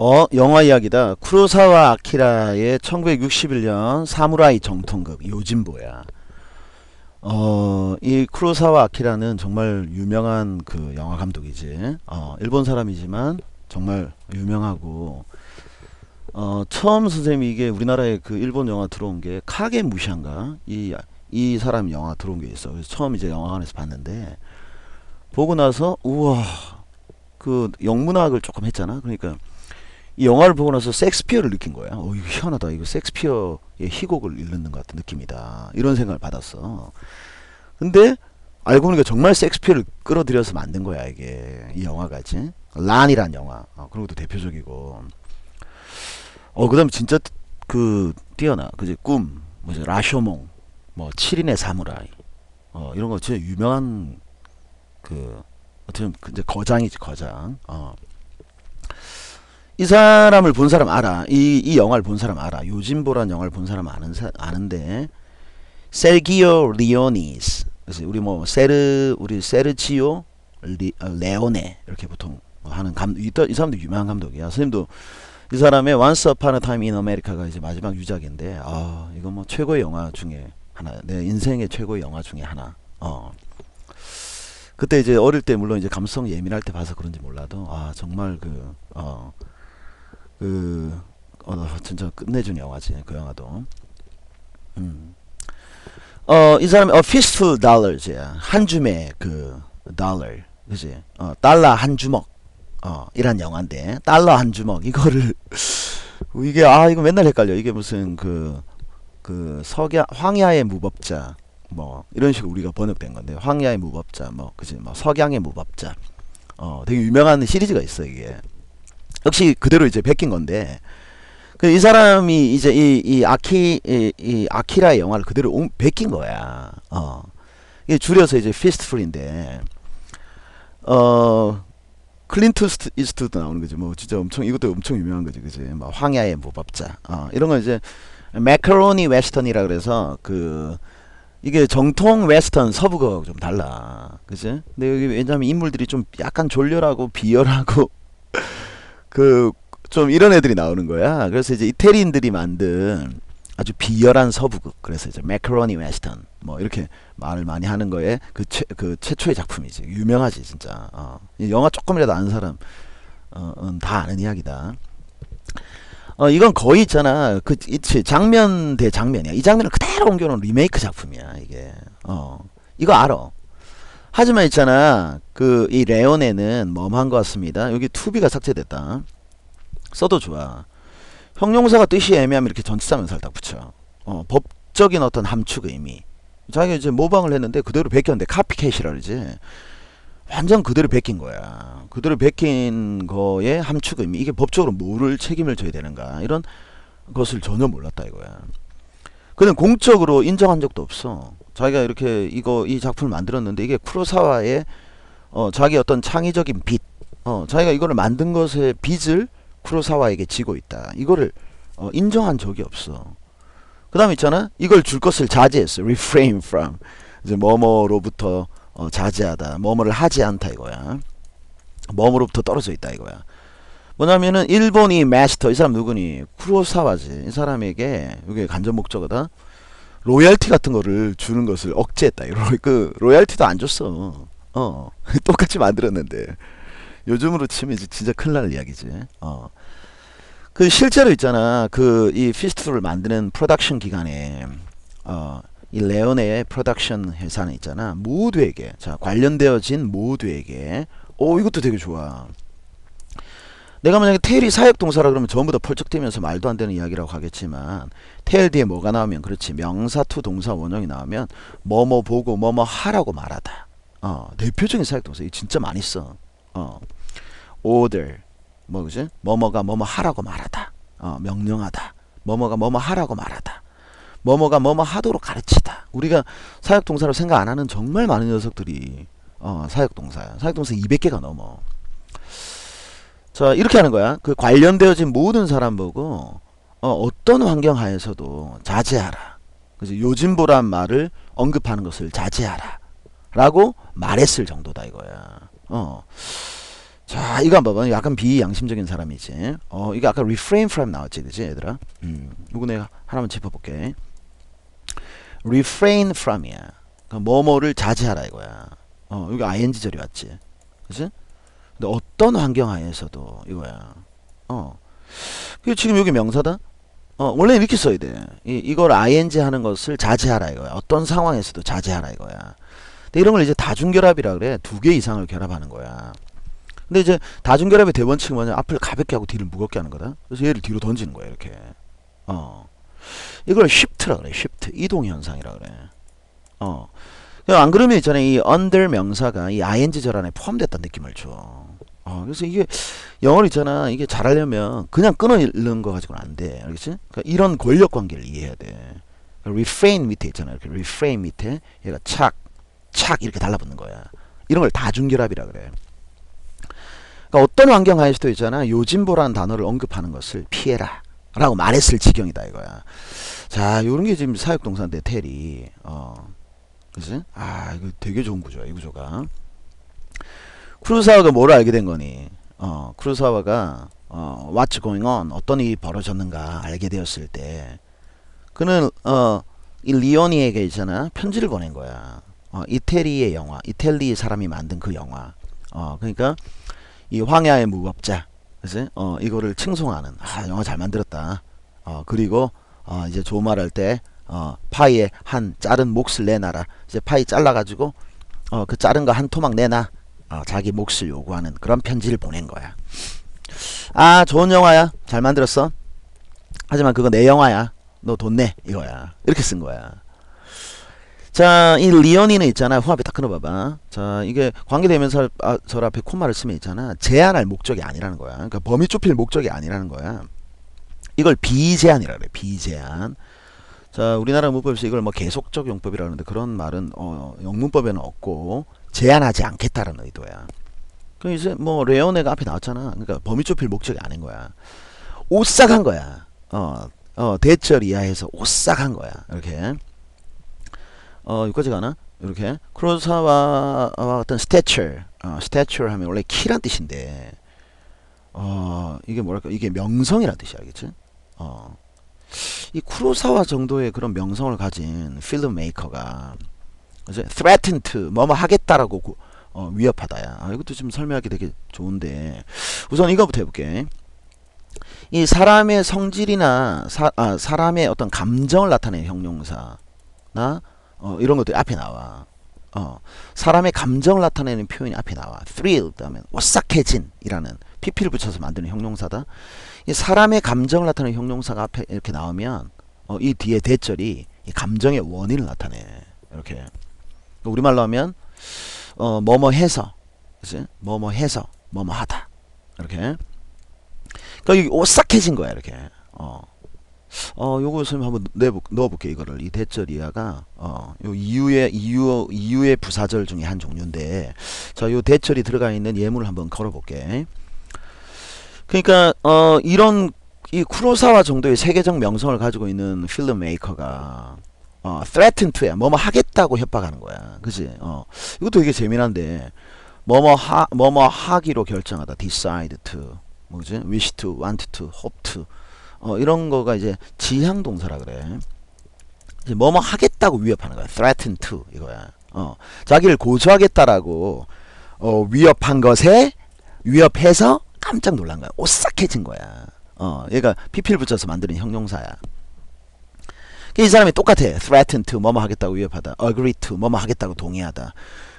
어 영화 이야기다. 쿠로사와 아키라의 1961년 사무라이 정통극 요진보야. 어 이 쿠로사와 아키라는 정말 유명한 그 영화 감독이지. 어 일본 사람이지만 정말 유명하고. 어 처음 선생님이 이게 우리나라에 그 일본 영화 들어온 게 카게 무시한가? 이 이 사람 영화 들어온 게 있어. 그래서 처음 이제 영화관에서 봤는데 보고 나서 우와 그 영문학을 조금 했잖아 그러니까 이 영화를 보고 나서 섹스피어를 느낀 거야. 어, 이거 희한하다. 이거 섹스피어의 희곡을 읽는 것 같은 느낌이다. 이런 생각을 받았어. 근데 알고 보니까 정말 섹스피어를 끌어들여서 만든 거야 이게 이 영화가지. 란이란 영화. 어, 그런 것도 대표적이고. 어 그다음에 진짜 그 뛰어나. 그지 꿈, 뭐지 라쇼몽, 뭐 7인의 사무라이. 어 이런 거 진짜 유명한 그 어떻게 보면 이제 거장이지 거장. 어. 이 사람을 본 사람 알아. 이, 이 영화를 본 사람 알아. 요진보란 영화를 본 사람 아는 사, 아는데 세르기오 리오니스. 그래서 우리 뭐 세르 우리 세르치오 리, 어, 레오네 이렇게 보통 하는 감, 이, 이 사람도 유명한 감독이야. 선생님도 이 사람의 Once Upon a Time in America가 이제 마지막 유작인데 아 이거 뭐 최고의 영화 중에 하나. 내 인생의 최고의 영화 중에 하나. 어. 그때 이제 어릴 때 물론 이제 감성 예민할 때 봐서 그런지 몰라도 아 정말 그 어. 그, 어, 진짜 끝내준 영화지, 그 영화도. 음. 어, 이 사람이, 어, fistful dollars야. 한 줌의 그, dollar. 그지? 어, 달러 한 주먹. 어, 이란 영화인데, 달러 한 주먹. 이거를, 이게, 아, 이거 맨날 헷갈려. 이게 무슨 그, 그, 석야, 황야의 무법자. 뭐, 이런 식으로 우리가 번역된 건데, 황야의 무법자. 뭐, 그지? 뭐, 석양의 무법자. 어, 되게 유명한 시리즈가 있어, 이게. 역시 그대로 이제 베낀 건데 그 이 사람이 이제 이, 이 아키 이, 이 아키라의 영화를 그대로 옹, 베낀 거야. 어. 이게 줄여서 이제 피스트풀인데 어 클린트 이스트도 나오는 거지. 뭐 진짜 엄청 이것도 엄청 유명한 거지. 그지? 뭐 황야의 무법자. 어, 이런 거 이제 매카로니 웨스턴이라 그래서 그 이게 정통 웨스턴 서부가 좀 달라. 그지? 근데 여기 왜냐면 인물들이 좀 약간 졸렬하고 비열하고 그 좀 이런 애들이 나오는 거야. 그래서 이제 이태리인들이 만든 아주 비열한 서부극. 그래서 이제 매크로니 웨스턴 뭐 이렇게 말을 많이 하는 거에 그, 최, 그 최초의 작품이지. 유명하지 진짜. 어. 영화 조금이라도 아는 사람 어, 다 아는 이야기다. 어 이건 거의 있잖아. 그 있지 장면 대 장면이야. 이 장면을 그대로 옮겨놓은 리메이크 작품이야 이게. 어 이거 알아. 하지만 있잖아 그 이 레온에는 멈한 것 같습니다 여기 투비가 삭제됐다 써도 좋아 형용사가 뜻이 애매하면 이렇게 전치사명사를 딱 붙여 어, 법적인 어떤 함축 의미 자기가 이제 모방을 했는데 그대로 베꼈는데 카피캣이라 그러지 완전 그대로 베낀 거야 그대로 베낀 거에 함축 의미 이게 법적으로 뭐를 책임을 져야 되는가 이런 것을 전혀 몰랐다 이거야 그는 공적으로 인정한 적도 없어 자기가 이렇게 이거 이 작품을 만들었는데 이게 쿠로사와의 어 자기 어떤 창의적인 빚, 어 자기가 이거를 만든 것의 빚을 쿠로사와에게 지고 있다. 이거를 어 인정한 적이 없어. 그 다음 있잖아. 이걸 줄 것을 자제했어. refrain from 이제 뭐뭐로부터 어 자제하다. 뭐뭐를 하지 않다 이거야. 뭐뭐로부터 떨어져 있다 이거야. 뭐냐면은 일본이 마스터 이 사람 누구니? 쿠로사와지. 이 사람에게 이게 간접 목적어다. 로얄티 같은 거를 주는 것을 억제했다. 그 로얄티도 안 줬어. 어 똑같이 만들었는데 요즘으로 치면 진짜 큰일 날 이야기지. 어. 그 실제로 있잖아. 그 이 피스트를 만드는 프로덕션 기간에 어, 이 레오네의 프로덕션 회사는 있잖아. 모두에게 자 관련되어진 모두에게. 오 이것도 되게 좋아. 내가 만약에 테일이 사역동사라 그러면 전부 다 펄쩍 뛰면서 말도 안 되는 이야기라고 하겠지만 테일 뒤에 뭐가 나오면 그렇지. 명사 투 동사 원형이 나오면 뭐뭐 보고 뭐뭐 하라고 말하다. 어 대표적인 사역동사. 이 진짜 많이 써어. order. 뭐 그지? 뭐뭐가 뭐뭐 하라고 말하다. 어 명령하다. 뭐뭐가 뭐뭐 하라고 말하다 뭐뭐가 뭐뭐 하도록 가르치다 우리가 사역동사로 생각 안 하는 정말 많은 녀석들이 어 사역동사야 사역동사 200개가 넘어 자 이렇게 하는 거야. 그 관련되어진 모든 사람 보고 어, 떤 환경 하에서도 자제하라. 그래서 요즘보란 말을 언급하는 것을 자제하라. 라고 말했을 정도다 이거야. 어. 자, 이거 한번 봐봐. 약간 비양심적인 사람이지. 어, 이게 아까 refrain from 나왔지, 그지, 얘들아? 음, 이거 내가 하나만 짚어볼게. Refrain from이야. 그러니까 뭐뭐를 자제하라 이거야. 어, 여기 ing절이 왔지, 그지? 근데 어떤 환경 하에서도 이거야. 어, 그 지금 여기 명사다. 어, 원래 이렇게 써야 돼. 이, 이걸 ing 하는 것을 자제하라 이거야. 어떤 상황에서도 자제하라 이거야. 근데 이런 걸 이제 다중결합이라 그래. 두 개 이상을 결합하는 거야. 근데 이제 다중결합의 대원칙은 뭐냐? 앞을 가볍게 하고 뒤를 무겁게 하는 거다. 그래서 얘를 뒤로 던지는 거야, 이렇게. 어. 이걸 shift라 그래. shift. 이동 현상이라 그래. 어. 그안 그러면 있잖아. 이 under 명사가 이 ing절 안에 포함됐다는 느낌을 줘. 어, 그래서 이게 영어로 있잖아. 이게 잘하려면 그냥 끊어 읽는 거 가지고는 안 돼. 알겠지? 그러니까 이런 권력 관계를 이해해야 돼. 그러니까 refrain 밑에 있잖아. 이렇게 refrain 밑에 얘가 착, 착 이렇게 달라붙는 거야. 이런 걸 다중결합이라 그래. 그러니까 어떤 환경 하에서도 있잖아. 요진보라는 단어를 언급하는 것을 피해라. 라고 말했을 지경이다 이거야. 자, 요런 게 지금 사역동사인데 텔이 어. 그지? 아, 이거 되게 좋은 구조야, 이 구조가. 크루사와가 뭘 알게 된 거니? 어, 크루사와가 어, what's going on? 어떤 일이 벌어졌는가 알게 되었을 때 그는 어, 이 리오니에게 있잖아. 편지를 보낸 거야. 어, 이태리의 영화, 이탈리 사람이 만든 그 영화. 어, 그러니까 이 황야의 무법자, 그지? 어, 이거를 칭송하는, 아, 영화 잘 만들었다. 어, 그리고, 어, 이제 조말할 때, 어, 파이에 한 자른 몫을 내놔라. 이제 파이 잘라가지고, 어, 그 자른 거 한 토막 내놔. 어, 자기 몫을 요구하는 그런 편지를 보낸 거야. 아, 좋은 영화야. 잘 만들었어. 하지만 그거 내 영화야. 너 돈 내. 이거야. 이렇게 쓴 거야. 자, 이 리언이는 있잖아. 후압에 딱 끊어봐봐. 자, 이게 관계대명사 아, 절 앞에 콤마를 쓰면 있잖아. 제한할 목적이 아니라는 거야. 그러니까 범위 좁힐 목적이 아니라는 거야. 이걸 비제한이라 그래. 비제한. 자, 우리나라 문법에서 이걸 뭐 계속적 용법이라 하는데 그런 말은 어, 영문법에는 없고 제한하지 않겠다라는 의도야. 그 이제 뭐 레오네가 앞에 나왔잖아. 그러니까 범위 좁힐 목적이 아닌 거야. 오싹한 거야. 어, 어, 대절 이하에서 오싹한 거야. 이렇게. 어, 여기까지 가나? 이렇게. 크로사와 어떤 stature, 어, stature 하면 원래 키란 뜻인데, 어, 이게 뭐랄까, 이게 명성이란 뜻이야, 알겠지? 어. 이 쿠로사와 정도의 그런 명성을 가진 필름메이커가 이제 threaten to 뭐뭐 하겠다라고 구- 어, 위협하다야. 아, 이것도 좀 설명하기 되게 좋은데 우선 이거부터 해볼게. 이 사람의 성질이나 사, 아, 사람의 어떤 감정을 나타내는 형용사나 어, 이런 것들이 앞에 나와. 어, 사람의 감정을 나타내는 표현이 앞에 나와. thrilled 하면 오싹해진이라는 pp를 붙여서 만드는 형용사다. 이 사람의 감정을 나타내는 형용사가 앞에 이렇게 나오면 어, 이 뒤에 대절이 이 감정의 원인을 나타내. 이렇게 우리말로 하면 어, 뭐뭐 해서 그치? 뭐뭐 해서 뭐뭐 하다. 이렇게 그러니까 오싹해진 거야 이렇게. 어. 어, 요거 선생님 한번 내보, 넣어볼게 이거를 이 대절 이하가 어, 요 이유의 이유 이유의 부사절 중에 한 종류인데, 자, 요 대절이 들어가 있는 예문을 한번 걸어볼게. 그러니까 어, 이런 이 쿠로사와 정도의 세계적 명성을 가지고 있는 필름 메이커가 어, threaten to야, 뭐뭐 하겠다고 협박하는 거야, 그지? 어, 이것도 되게 재미난데, 뭐뭐 하, 뭐뭐 하기로 결정하다, decide to, 뭐지? wish to, want to, hope to. 어, 이런 거가 이제 지향 동사라 그래. 이제 뭐뭐 하겠다고 위협하는 거야. threaten to 이거야. 어, 자기를 고소하겠다라고 어, 위협한 것에 위협해서 깜짝 놀란 거야. 오싹해진 거야. 어, 얘가 PP를 붙여서 만드는 형용사야. 이 사람이 똑같아. threaten to 뭐뭐 하겠다고 위협하다. agree to 뭐뭐 하겠다고 동의하다.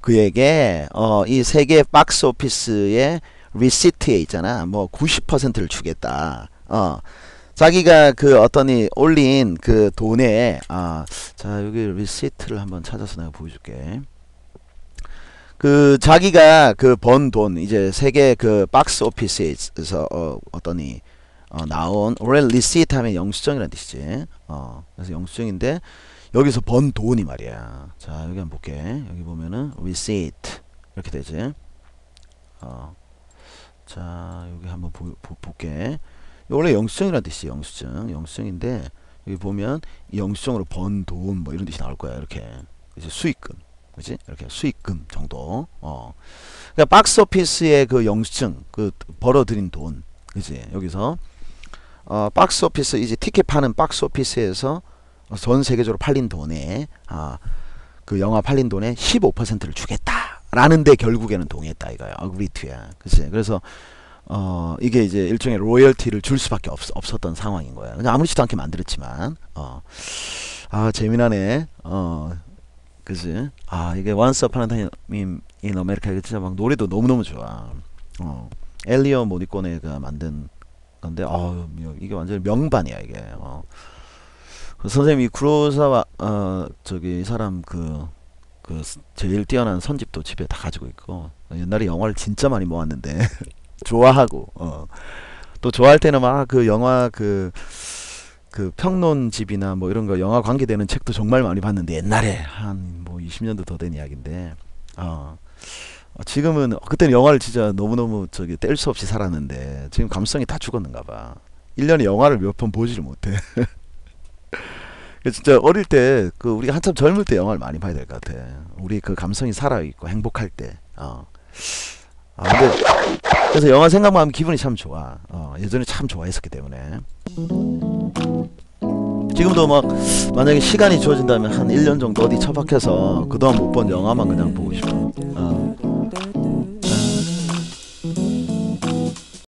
그에게 어, 이 세계 박스 오피스의 리시트에 있잖아. 뭐 90%를 주겠다. 어. 자기가 그 어떤이 올린 그 돈에 아, 자 여기 리시트를 한번 찾아서 내가 보여줄게. 그 자기가 그 번 돈 이제 세계 그 박스 오피스에서 어, 어떠니 어, 나온 올해 리시트 하면 영수증이라는 뜻이지. 어, 그래서 영수증인데 여기서 번 돈이 말이야. 자 여기 한번 볼게. 여기 보면은 receipt 이렇게 되지. 어, 자 여기 한번 보, 보, 볼게. 원래 영수증이라는 뜻이 영수증 영수증인데 여기 보면 이 영수증으로 번 돈 뭐 이런 뜻이 나올 거야 이렇게. 이제 수익금. 그지? 이렇게 수익금 정도. 어. 그러니까 박스 오피스의 그 영수증 그 벌어들인 돈. 그지? 여기서. 어 박스 오피스 이제 티켓 파는 박스 오피스에서 전 세계적으로 팔린 돈에 아 그 영화 팔린 돈의 15%를 주겠다 라는 데 결국에는 동의했다 이거야. 어그리트야 그치 그래서 어 이게 이제 일종의 로열티를 줄 수밖에 없, 없었던 상황인 거야 그냥 아무렇지도 않게 만들었지만 어 아 재미나네. 어 그지? 아 이게 a Time in America 이게 진짜 막 노래도 너무너무 좋아. 어 엘리어 모니코네가 만든 건데 어 이게 완전 명반이야 이게. 어. 그 선생님이 구로사와 어 저기 이 사람 그 그 제일 뛰어난 선집도 집에 다 가지고 있고 옛날에 영화를 진짜 많이 모았는데 좋아하고 어 또 좋아할 때는 막 그 영화 그그 평론집이나 뭐 이런 거 영화 관계되는 책도 정말 많이 봤는데 옛날에 한 뭐 20년도 더 된 이야기인데 어 어, 지금은 그때는 영화를 진짜 너무너무 저기 뗄 수 없이 살았는데 지금 감성이 다 죽었는가 봐. 1년에 영화를 몇 번 보지를 못해. 그 진짜 어릴 때 그 우리가 한참 젊을 때 영화를 많이 봐야 될 것 같아. 우리 그 감성이 살아 있고 행복할 때. 어. 아 근데 그래서 영화 생각만 하면 기분이 참 좋아. 어, 예전에 참 좋아했었기 때문에. 지금도 막 만약에 시간이 주어진다면 한 1년 정도 어디 처박혀서 그동안 못 본 영화만 그냥 보고 싶어. 어.